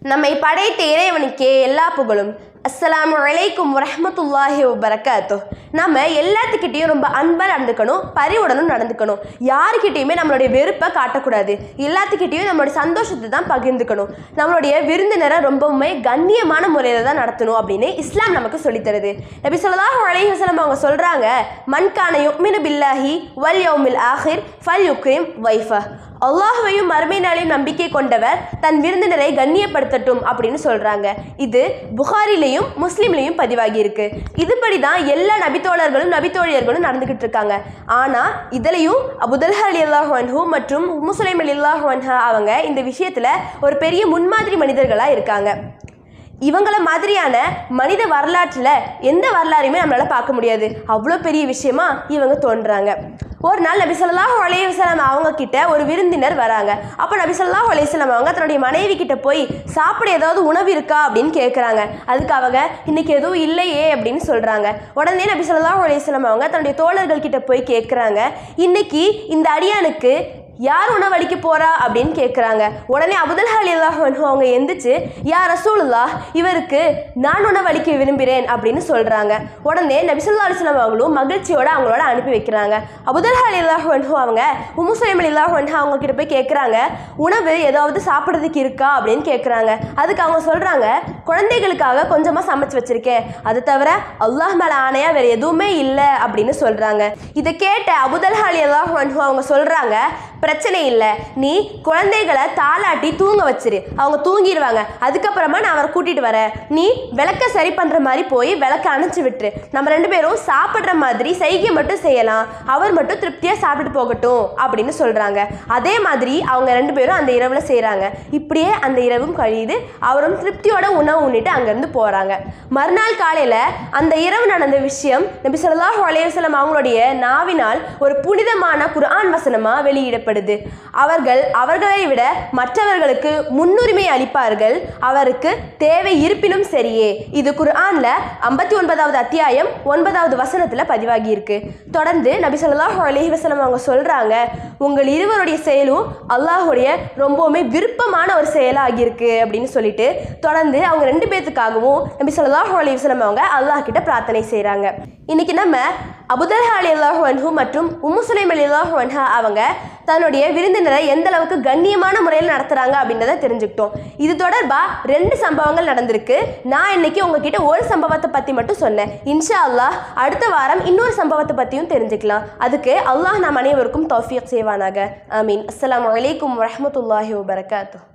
நம்மை படைத்த இறைவனுக்கே எல்லா புகழும். அஸ்லாம் வலைக்கும் வரமத்துல்லாஹி வரகாத்தோ நம்ம எல்லாத்துக்கிட்டேயும் ரொம்ப அன்பாக நடந்துக்கணும் பரிவுடனும் நடந்துக்கணும். யாருக்கிட்டேயுமே நம்மளுடைய வெறுப்பை காட்டக்கூடாது. எல்லாத்துக்கிட்டேயும் நம்மளுடைய சந்தோஷத்தை தான் பகிர்ந்துக்கணும். நம்மளுடைய விருந்தினரை ரொம்பவுமே கண்ணியமான முறையில் தான் நடத்தணும் அப்படின்னு இஸ்லாம் நமக்கு சொல்லித்தருது எப்படி நபி ஸல்லல்லாஹு அலைஹி அவங்க சொல்கிறாங்க மன்கான யுக்மினு பில்லாஹி வல் யௌமில் ஆஹிர் ஃபல் யுக்ரீம் வைஃபா. அல்லாஹுவையும் மறுமை நாளையும் நம்பிக்கை கொண்டவர் தன் விருந்தினரை கண்ணியப்படுத்தட்டும் அப்படின்னு சொல்கிறாங்க இது புகாரிலையும் முஸ்லீம்லையும் பதிவாகி இருக்கு இதுபடி தான் எல்லா நபித்தோழர்களும் நபித்தோழியர்களும் நடந்துகிட்டு இருக்காங்க ஆனா இதுலயும் அபுதல்ஹா அலி அல்லாஹ் மற்றும் முஸ்லீம் அலி அல்லாஹ் அவங்க இந்த விஷயத்துல ஒரு பெரிய முன்மாதிரி மனிதர்களா இருக்காங்க. இவங்கள மாதிரியான மனித வரலாற்றில் எந்த வரலாறையுமே நம்மளால் பார்க்க முடியாது. அவ்வளோ பெரிய விஷயமா இவங்க தோன்றாங்க. ஒரு நாள் நபி ஸல்லல்லாஹு அலைஹி அவங்க கிட்ட ஒரு விருந்தினர் வராங்க. அப்போ நபி ஸல்லல்லாஹு அலைஹி அவங்க தன்னுடைய மனைவி கிட்ட போய் சாப்பிட ஏதாவது உணவு இருக்கா? அப்படின்னு கேட்குறாங்க அதுக்கு அவங்க இன்னைக்கு எதுவும் இல்லையே அப்படின்னு சொல்கிறாங்க உடனே நபி ஸல்லல்லாஹு அலைஹி அவங்க தன்னுடைய தோழர்கள் கிட்ட போய் கேட்குறாங்க இன்னைக்கு இந்த அடியானுக்கு யார் உணவளிக்க போறா அப்படின்னு கேட்குறாங்க உடனே அபுதல் அலி அல்லாஹ் அவங்க எந்திரிச்சு யார் ரசூலுல்லா இவருக்கு நான் உணவளிக்க விரும்புகிறேன் அப்படின்னு சொல்கிறாங்க உடனே நபிசுல்லா அலிஸ்லாம் அவங்களும் மகிழ்ச்சியோட அவங்களோட அனுப்பி வைக்கிறாங்க. அபுதல் அலி அல்லாஹ் அவங்க உமுசலிம் அலி அல்லாஹ் அவங்க கிட்ட போய் கேட்குறாங்க உணவு ஏதாவது சாப்பிட்றதுக்கு இருக்கா? அப்படின்னு கேட்குறாங்க அதுக்கு அவங்க சொல்கிறாங்க குழந்தைகளுக்காக கொஞ்சமாக சமைச்சு வச்சிருக்கேன். அது தவிர அல்லாஹ் மேல ஆணையாக வேறு எதுவுமே இல்லை அப்படின்னு சொல்கிறாங்க இதை கேட்ட அபுதல் அலி அல்லாஹ் அவங்க சொல்கிறாங்க பிரச்சனை இல்லை. நீ குழந்தைகளை தாளாட்டி தூங்க வச்சிரு. அவங்க தூங்கிடுவாங்க அதுக்கப்புறமா நான் அவரை கூட்டிகிட்டு வரேன். நீ விளக்க சரி பண்ணுற மாதிரி போய் விளக்க அணைச்சி விட்டுரு. நம்ம ரெண்டு பேரும் சாப்பிட்ற மாதிரி செய்கை மட்டும் செய்யலாம். அவர் மட்டும் திருப்தியாக சாப்பிட்டு போகட்டும் அப்படின்னு சொல்கிறாங்க அதே மாதிரி அவங்க ரெண்டு பேரும் அந்த இரவில் செய்கிறாங்க இப்படியே அந்த இரவும் கழியுது. அவரும் திருப்தியோட உணவு உண்ணிட்டு அங்கேருந்து போகிறாங்க மறுநாள் காலையில் அந்த இரவு நடந்த விஷயம் நபி ஸல்லல்லாஹு அலைஹி அவங்களுடைய நாவினால் ஒரு புனிதமான குர்ஆன் வெளியிடப்படும் ஏற்படுது அவர்கள் அவர்களை விட மற்றவர்களுக்கு முன்னுரிமை அளிப்பார்கள். அவருக்கு தேவை இருப்பினும் சரியே. இது குர்ஆனில் ஐம்பத்தி ஒன்பதாவது அத்தியாயம் ஒன்பதாவது வசனத்தில் பதிவாகி இருக்கு தொடர்ந்து நபி ஸல்லல்லாஹு அலைஹி வஸல்லம் அவங்க சொல்கிறாங்க உங்கள் இருவருடைய செயலும் அல்லாஹுடைய ரொம்பவுமே விருப்பமான ஒரு செயலாக இருக்கு அப்படின்னு சொல்லிட்டு தொடர்ந்து அவங்க ரெண்டு பேர்த்துக்காகவும் நபி ஸல்லல்லாஹு அலி வசலம் அவங்க அல்லாஹ் கிட்ட பிரார்த்தனை செய்கிறாங்க இன்னைக்கு நம்ம அபுதல்ஹா அலி அல்லாஹ் வன்ஹூ மற்றும் உமுசுலைம் அலி அல்லாஹ் வன்ஹா அவங்க தன்னுடைய விருந்தினரை எந்த அளவுக்கு கண்ணியமான முறையில் நடத்துகிறாங்க அப்படின்றத தெரிஞ்சுக்கிட்டோம். இது தொடர்பாக ரெண்டு சம்பவங்கள் நடந்திருக்கு. நான் இன்னைக்கு உங்ககிட்ட ஒரு சம்பவத்தை பற்றி மட்டும் சொன்னேன். இன்ஷா அல்லாஹ் அடுத்த வாரம் இன்னொரு சம்பவத்தை பற்றியும் தெரிஞ்சுக்கலாம். அதுக்கு அல்லாஹ் நாம் அனைவருக்கும் தௌஃபியக் செய்வானாக. ஐ மீன் அஸ்லாம் வலைக்கம் வரமத்துல்லாஹி வபரகாத்துஹ்.